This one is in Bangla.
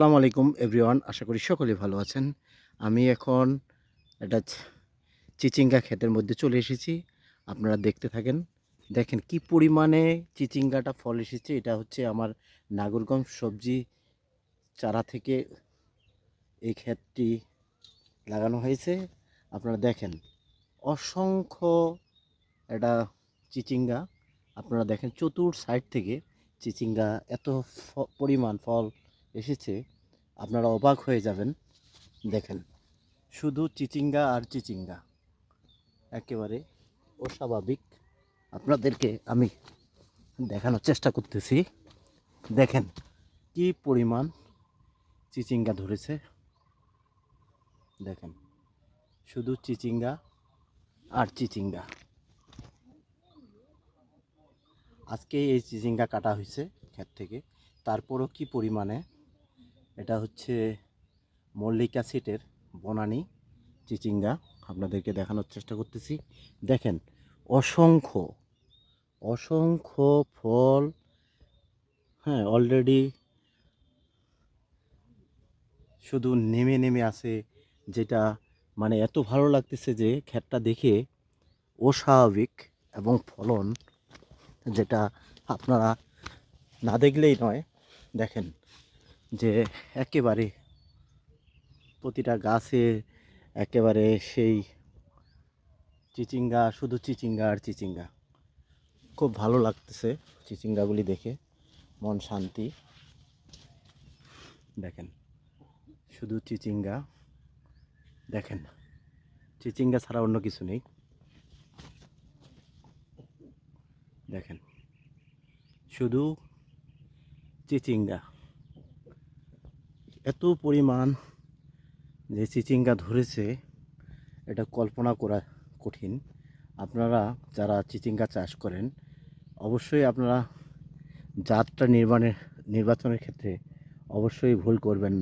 আসসালামু আলাইকুম এভরিওয়ান আশা করি সকলে ভালো আছেন। আমি এখন একটা চিচিঙ্গা ক্ষেতের মধ্যে চলে এসেছি। আপনারা দেখতে থাকেন। দেখেন কি পরিমাণে চিচিঙ্গাটা ফল এসেছে। এটা হচ্ছে আমার নাগরগঞ্জ সবজি চারা থেকে এই ক্ষেতটি লাগানো হয়েছে। আপনারা দেখেন, অসংখ্য এটা চিচিঙ্গা। আপনারা দেখেন চতুর সাইড থেকে চিচিঙ্গা এত পরিমাণ ফল এসেছে, আপনারা অবাক হয়ে যাবেন। দেখেন, শুধু চিচিঙ্গা আর চিচিঙ্গা। একেবারে অস্বাভাবিক। আপনাদেরকে আমি দেখানোর চেষ্টা করতেছি। দেখেন, কি পরিমাণ চিচিঙ্গা ধরেছে। দেখেন, শুধু চিচিঙ্গা আর চিচিঙ্গা। আজকে এই চিচিঙ্গা কাটা হয়েছে ক্ষেত থেকে। তারপরও কি পরিমাণে এটা হচ্ছে মল্লিকা সিটের বনানি চিচিঙ্গা। আপনাদেরকে দেখানোর চেষ্টা করতেছি। দেখেন, অসংখ্য অসংখ্য ফল হ্যাঁ অলরেডি শুধু নেমে নেমে আছে, যেটা মানে এত ভালো লাগতেছে যে ক্ষেতটা দেখে অস্বাভাবিক এবং ফলন যেটা আপনারা না দেখলেই নয়। দেখেন যে একেবারে প্রতিটা গাছে একেবারে সেই চিচিঙ্গা, শুধু চিচিঙ্গা আর চিচিঙ্গা। খুব ভালো লাগতেছে চিচিঙ্গাগুলি দেখে, মন শান্তি। দেখেন, শুধু চিচিঙ্গা, দেখেন, চিচিঙ্গা ছাড়া অন্য কিছু নেই। দেখেন, শুধু চিচিঙ্গা। এত পরিমাণ যে চিচিঙ্গা ধরেছে, এটা কল্পনা করা কঠিন। আপনারা যারা চিচিঙ্গা চাষ করেন, অবশ্যই আপনারা জাতটা নির্মাণের, নির্বাচনের ক্ষেত্রে অবশ্যই ভুল করবেন না।